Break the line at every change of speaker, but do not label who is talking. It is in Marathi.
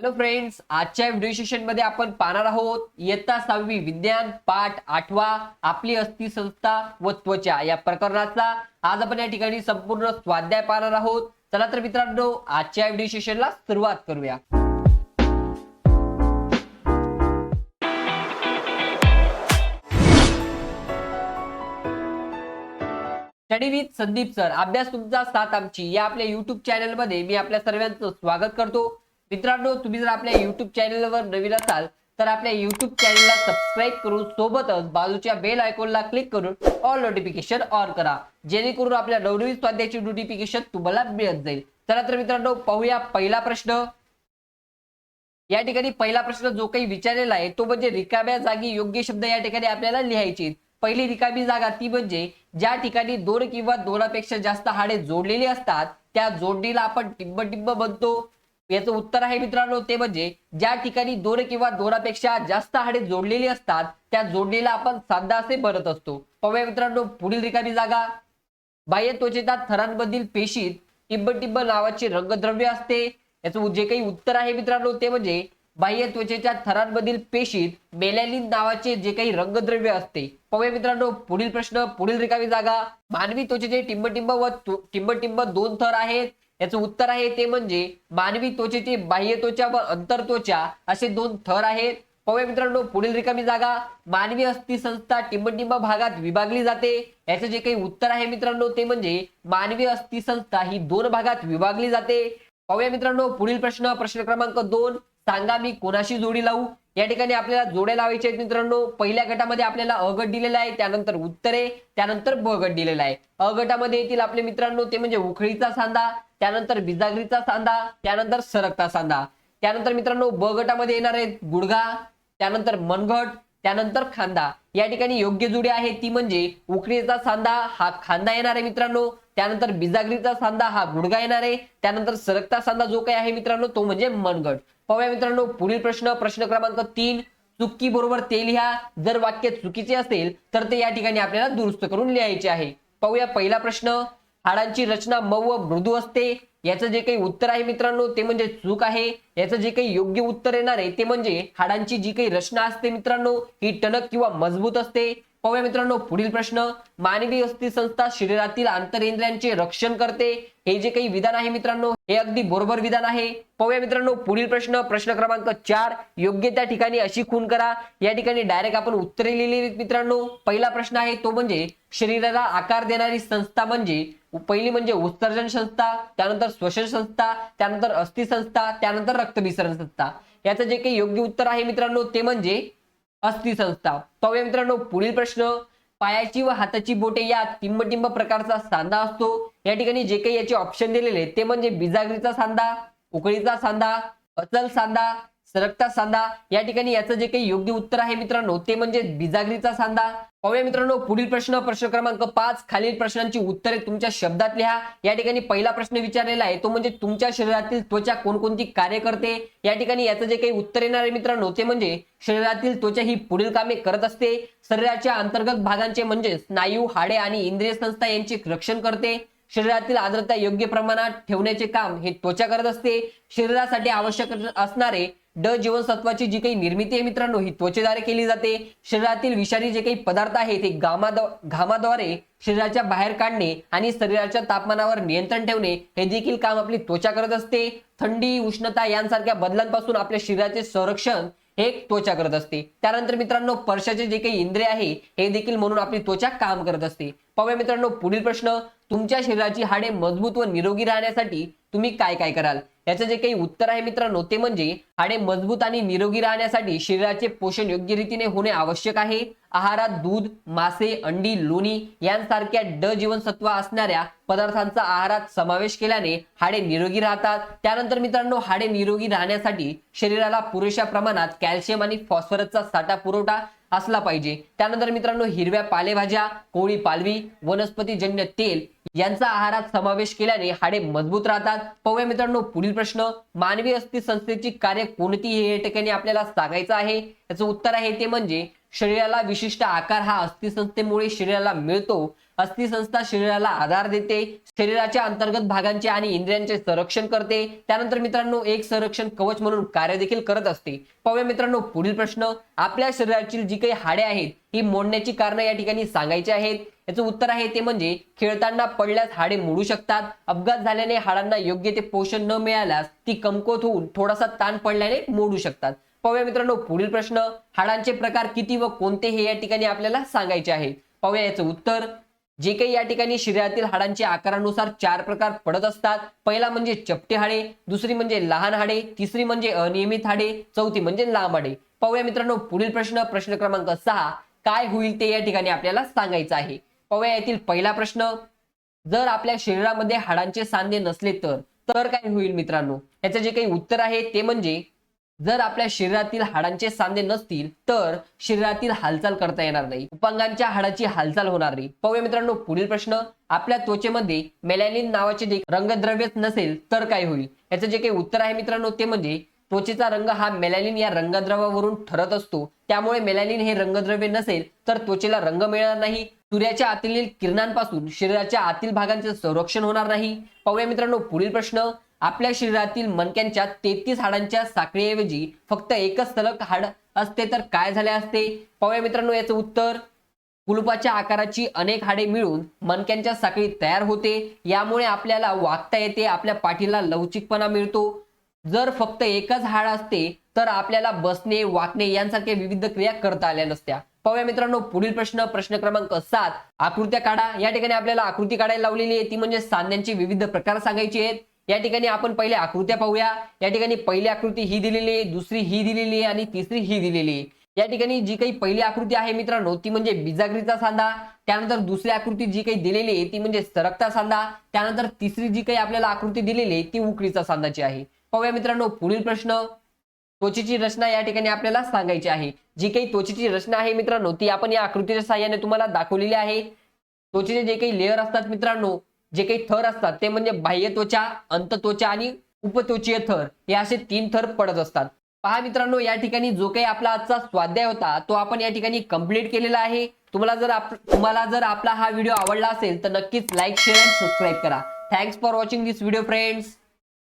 हॅलो फ्रेंड्स आजच्या व्हिडिओ सेशनमध्ये आपण पाहणार आहोत इयत्ता सहावी विज्ञान पाठ आठवा आपली अस्थि संस्था व त्वचा. या प्रकरणाचा आज आपण या ठिकाणी संपूर्ण स्वाध्याय पाहणार आहोत. चला तर मित्रांनो आजच्या व्हिडिओ सेशनला सुरुवात करूया. स्टडी विथ संदीप सर अभ्यास तुमचा साथ आमची. या आपल्या युट्यूब चॅनलमध्ये मी आपल्या सर्वांचं स्वागत करतो. मित्रांनो तुम्ही जर आपल्या युट्यूब चॅनलवर नवीन असाल तर आपल्या युट्यूब चॅनलला सबस्क्राईब करून सोबतच बाजूच्या बेल आयकॉनला क्लिक करून ऑल नोटिफिकेशन ऑन करा. जेणेकरून आपल्या नवनवीन स्वाध्याची नोटिफिकेशन तुम्हाला मिळत जाईल. चला तर मित्रांनो पाहूया पहिला प्रश्न. या ठिकाणी पहिला प्रश्न जो काही विचारलेला आहे तो म्हणजे रिकाम्या जागी योग्य शब्द या ठिकाणी आपल्याला लिहायचे पहिली रिकामी जागा ती म्हणजे ज्या ठिकाणी दोन किंवा दोनापेक्षा जास्त हाडे जोडलेली असतात त्या जोडणीला आपण टिंब टिंब म्हणतो. याचं उत्तर आहे मित्रांनो ते म्हणजे ज्या ठिकाणी दोन किंवा दोरापेक्षा जास्त हाडे जोडलेली असतात त्या जोडणीला आपण सांधा असे म्हणत असतो. पाहूया मित्रांनो पुढील रिकामी जागा. बाह्य त्वचेच्या थरांमधील पेशीत टिंब टिंब नावाचे रंगद्रव्य असते. याचं जे काही उत्तर आहे मित्रांनो ते म्हणजे बाह्य त्वचेच्या थरांमधील पेशीत मेलॅनिन नावाचे जे काही रंगद्रव्य असते. पाहूया मित्रांनो पुढील प्रश्न पुढील रिकामी जागा. मानवी त्वचेचे टिंबटिंब व टिंबटिंब दोन थर आहेत. याचं उत्तर आहे ते म्हणजे मानवी त्वचेचे बाह्य त्वचा व अंतर त्वचा असे दोन थर आहेत. पाहूया मित्रांनो पुढील रिकामी जागा. मानवी अस्थि संस्था टिंबटिंब भागात विभागली जाते. याचं जे काही उत्तर आहे मित्रांनो ते म्हणजे मानवी अस्थि संस्था ही दोन भागात विभागली जाते. पाहूया मित्रांनो पुढील प्रश्न प्रश्न क्रमांक दोन. सांगा मी कोणाशी जोडी लावू? या ठिकाणी आपल्याला जोड्या लावायचे आहेत मित्रांनो. पहिल्या गटामध्ये आपल्याला अ गट दिलेला आहे त्यानंतर उत्तरे त्यानंतर ब गट दिलेला आहे. अ गटामध्ये येतील आपले मित्रांनो ते म्हणजे उखळीचा सांदा. त्यानंतर बिजागरीचा सांधा त्यानंतर सरकता सांधा त्यानंतर मित्रांनो ब गटामध्ये येणार आहेत गुडघा त्यानंतर मनगट त्यानंतर खांदा. या ठिकाणी योग्य जोडी आहे ती म्हणजे उकडीचा सांधा हा खांदा येणार आहे मित्रांनो. त्यानंतर बिजागरीचा सांधा हा गुडघा येणार आहे. त्यानंतर सरकता सांधा जो काही आहे मित्रांनो तो म्हणजे मनगट. पाहूया मित्रांनो पुढील प्रश्न प्रश्न क्रमांक तीन. चुकी बरोबर ते लिहा. जर वाक्य चुकीचे असेल तर ते या ठिकाणी आपल्याला दुरुस्त करून लिहायचे आहे. पाहूया पहिला प्रश्न. हाडांची रचना मऊ व मृदू असते. याचं जे काही उत्तर आहे मित्रांनो ते म्हणजे चूक आहे. याचं जे काही योग्य उत्तर येणार आहे ते म्हणजे हाडांची जी काही रचना असते मित्रांनो ही टणक किंवा मजबूत असते. पाहूया मित्रांनो पुढील प्रश्न. मानवी अस्थि संस्था शरीरातील आंतरेंद्रियांचे रक्षण करते. हे जे काही विधान आहे मित्रांनो हे अगदी बरोबर विधान आहे. पाहूया मित्रांनो पुढील प्रश्न. प्रश्न क्रमांक चार. योग्य त्या ठिकाणी अशी खून करा. या ठिकाणी डायरेक्ट आपण उत्तरे लिहिलेली मित्रांनो. पहिला प्रश्न आहे तो म्हणजे शरीराला आकार देणारी संस्था म्हणजे पहिली म्हणजे उत्सर्जन संस्था त्यानंतर श्वसन संस्था त्यानंतर अस्थि संस्था त्यानंतर रक्तभिसरण संस्था. याचं जे काही योग्य उत्तर आहे मित्रांनो ते म्हणजे अस्थि संस्था पाहूया मित्रांनो पुढील प्रश्न. पायाची व हाताची बोटे या टिंबटिंब प्रकारचा सांधा असतो. या ठिकाणी जे काही याचे ऑप्शन दिलेले ते म्हणजे बिजागरीचा सांधा उकळीचा सांधा अचल सांधा सरकता सांधा या ठिकाणी याचं जे काही योग्य उत्तर आहे मित्रांनो ते म्हणजे बिजागरीचा सांधा पाहूया मित्रांनो पुढील प्रश्न प्रश्न क्रमांक पाच. खालील प्रश्नांची उत्तरे तुमच्या शब्दात लिहा. या ठिकाणी पहिला प्रश्न विचारलेला आहे तो म्हणजे तुमच्या शरीरातील त्वचा कोणकोणती कार्य करते या ठिकाणी याचं जे काही उत्तर येणार आहे मित्रांनो ते म्हणजे शरीरातील त्वचा ही पुढील कामे करत असते. शरीराच्या अंतर्गत भागांचे म्हणजे स्नायू हाडे आणि इंद्रिय संस्था यांचे रक्षण करते. शरीरातील आर्द्रता योग्य प्रमाणात ठेवण्याचे काम हे त्वचा करत असते. शरीरासाठी आवश्यक असणारे ड जीवनसत्वाची जी काही निर्मिती आहे मित्रांनो ही त्वचेद्वारे केली जाते. शरीरातील विषारी जे काही पदार्थ आहेत ते गामा घामाद्वारे शरीराच्या बाहेर काढणे आणि शरीराच्या तापमानावर नियंत्रण ठेवणे हे देखील काम आपली त्वचा करत असते. थंडी उष्णता यांसारख्या बदलांपासून आपल्या शरीराचे संरक्षण हे त्वचा करत असते. त्यानंतर मित्रांनो पर्शाचे जे काही इंद्रिय आहे हे देखील म्हणून आपली त्वचा काम करत असते. पाहूया मित्रांनो पुढील प्रश्न. तुमच्या शरीराची हाडे मजबूत व निरोगी राहण्यासाठी तुम्ही काय काय कराल? याचं जे काही उत्तर आहे मित्रांनो ते म्हणजे हाडे मजबूत आणि निरोगी राहण्यासाठी शरीराचे पोषण योग्य रीतीने होणे आवश्यक आहे. आहारात दूध मासे अंडी लोणी यांसारख्या ड जीवनसत्व असणाऱ्या पदार्थांचा आहारात समावेश केल्याने हाडे निरोगी राहतात. त्यानंतर मित्रांनो हाडे निरोगी राहण्यासाठी शरीराला पुरेशा प्रमाणात कॅल्शियम आणि फॉस्फरसचा साठा पुरवठा असला पाहिजे. त्यानंतर मित्रांनो हिरव्या पालेभाज्या कोळी पालवी वनस्पतीजन्य तेल यांचा आहारात समावेश केल्याने हाडे मजबूत राहतात. पाहूया मित्रांनो पुढील प्रश्न. मानवी अस्थि संस्थेची कार्य कोणती हे या ठिकाणी आपल्याला सांगायचं आहे? याचं उत्तर आहे ते म्हणजे शरीराला विशिष्ट आकार हा अस्थिसंस्थेमुळे शरीराला मिळतो. अस्थिसंस्था शरीराला आधार देते शरीराच्या अंतर्गत भागांचे आणि इंद्रियांचे संरक्षण करते. त्यानंतर मित्रांनो एक संरक्षण कवच म्हणून कार्य देखील करत असते. पाहूया मित्रांनो पुढील प्रश्न. आपल्या शरीराची जी काही हाडे आहेत ही मोडण्याची कारणं या ठिकाणी सांगायची आहेत. याचं उत्तर आहे ते म्हणजे खेळताना पडल्यास हाडे मोडू शकतात. अपघात झाल्याने हाडांना योग्य ते पोषण न मिळाल्यास ती कमकुवत होऊन थोडासा ताण पडल्याने मोडू शकतात. पाहूया मित्रांनो पुढील प्रश्न. हाडांचे प्रकार किती व कोणते हे या ठिकाणी आपल्याला सांगायचे आहे. पाहूया याचं उत्तर. जे काही या ठिकाणी शरीरातील हाडांचे आकारानुसार चार प्रकार पडत असतात. पहिला म्हणजे चपटे हाडे दुसरी म्हणजे लहान हाडे तिसरी म्हणजे अनियमित हाडे चौथी म्हणजे लांब हाडे. पाहूया मित्रांनो पुढील प्रश्न प्रश्न क्रमांक सहा. काय होईल ते या ठिकाणी आपल्याला सांगायचं आहे. पाहूया यातील पहिला प्रश्न. जर आपल्या शरीरामध्ये हाडांचे सांधे नसले तर तर काय होईल मित्रांनो? याचं जे काही उत्तर आहे ते म्हणजे जर आपल्या शरीरातील हाडांचे सांधे नसतील तर शरीरातील हालचाल करता येणार नाही. उपांगांच्या हाडाची हालचाल होणार नाही. पाहूया मित्रांनो पुढील प्रश्न. आपल्या त्वचेमध्ये मेलॅनिन नावाचे जे रंगद्रव्यच नसेल तर काय होईल? याचं जे काही उत्तर आहे मित्रांनो ते म्हणजे त्वचेचा रंग हा मेलॅनिन या रंगद्रव्यावरून ठरत असतो. त्यामुळे मेलॅनिन हे रंगद्रव्य नसेल तर त्वचेला रंग मिळणार नाही. सूर्याच्या आतील किरणांपासून शरीराच्या आतील भागांचे संरक्षण होणार नाही. पाहूया मित्रांनो पुढील प्रश्न. आपल्या शरीरातील मणक्यांच्या तेहतीस हाडांच्या साखळीऐवजी फक्त एकच सलग हाड असते तर काय झाले असते? पाहूया मित्रांनो याचं उत्तर. कुलुपाच्या आकाराची अनेक हाडे मिळून मणक्यांच्या साखळी तयार होते. यामुळे आपल्याला वागता येते आपल्या पाठीला लवचिकपणा मिळतो. जर फक्त एकच हाड असते तर आपल्याला बसणे वाकणे यांसारख्या विविध क्रिया करता आल्या नसत्या. पाहूया मित्रांनो पुढील प्रश्न प्रश्न क्रमांक सात. आकृत्या काढा. या ठिकाणी आपल्याला आकृती काढायला लावलेली आहे. ती म्हणजे सांध्यांचे विविध प्रकार सांगायचे आहेत. या ठिकाणी आपण पहिले आकृत्या पाहूया. या ठिकाणी पहिली आकृती ही दिलेली आहे दुसरी ही दिलेली आहे आणि तिसरी ही दिलेली आहे. या ठिकाणी जी काही पहिली आकृती आहे मित्रांनो ती म्हणजे बिजागरीचा सांधा. त्यानंतर दुसरी आकृती जी काही दिलेली आहे ती म्हणजे सरकता सांधा. त्यानंतर तिसरी जी काही आपल्याला आकृती दिलेली आहे ती उकळीचा सांधाची आहे. पाहूया मित्रांनो पुढील प्रश्न. त्वचेची रचना या ठिकाणी आपल्याला सांगायची आहे. जी काही त्वचेची रचना आहे मित्रांनो ती आपण या आकृतीच्या साहाय्याने तुम्हाला दाखवलेली आहे. त्वचेचे जे काही लेअर असतात मित्रांनो जे काही थर असतात ते म्हणजे बाह्य त्वचा अंत त्वचा आणि उपत्वचीय थर. हे असे तीन थर पडत असतात. पहा मित्रांनो या ठिकाणी जो काही आपला आजचा स्वाध्याय होता तो आपण या ठिकाणी कंप्लीट केलेला आहे. तुम्हाला जर आप तुम्हाला जर आपला हा व्हिडिओ आवडला असेल तर नक्कीच लाईक शेअर अँड सबस्क्राईब करा. Thanks for watching this video friends